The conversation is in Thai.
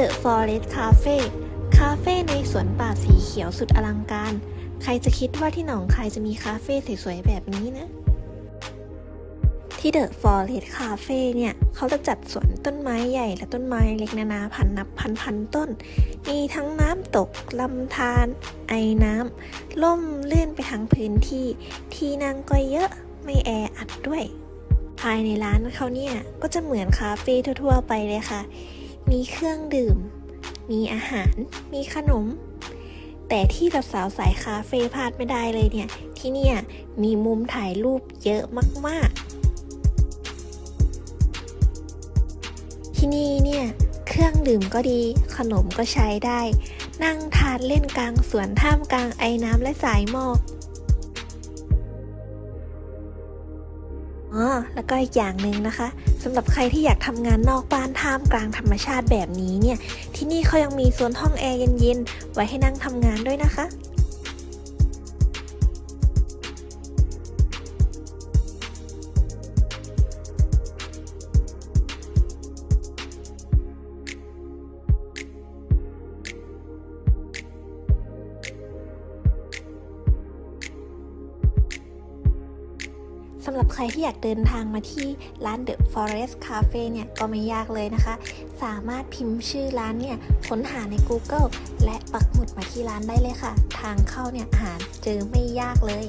The Forest Cafe คาเฟ่ในสวนป่าสีเขียวสุดอลังการ ใครจะคิดว่าที่หนองคายจะมีคาเฟ่สวยๆแบบนี้นะ ที่ The Forest Cafe เนี่ย เขาจะจัดสวนต้นไม้ใหญ่และต้นไม้เล็กนานาพันนับพันพันต้น มีทั้งน้ำตกลำธารไอน้ำล่มเลื่อนไปทั้งพื้นที่ ที่นั่งก็เยอะไม่แออัดด้วย ภายในร้านเขาเนี่ย ก็จะเหมือนคาเฟ่ทั่วๆไปเลยค่ะ มีเครื่องดื่ม มีอาหาร มีขนม แต่ที่เราสาวสายคาเฟ่พลาดไม่ได้เลยเนี่ย ที่เนี่ย มีมุมถ่ายรูปเยอะมาก ๆ ที่นี่เนี่ย เครื่องดื่มก็ดี ขนมก็ใช้ได้ นั่งทานเล่นกลางสวนท่ามกลางไอ้น้ำและสายหมอก อ๋อแล้วก็อีกอย่างหนึ่งนะคะสำหรับใครที่อยากทำงานนอกบ้านท่ามกลางธรรมชาติแบบนี้เนี่ย ที่นี่เขายังมีโซนห้องแอร์เย็นๆ ไว้ให้นั่งทำงานด้วยนะคะ สำหรับใครที่อยากเดินทางมาที่ร้าน The Forest Cafe เนี่ยก็ไม่ยากเลยนะคะ สามารถพิมพ์ชื่อร้านเนี่ยค้นหาใน Google และปักหมุดมาที่ร้านได้เลยค่ะ ทางเข้าเนี่ยหาเจอไม่ยากเลย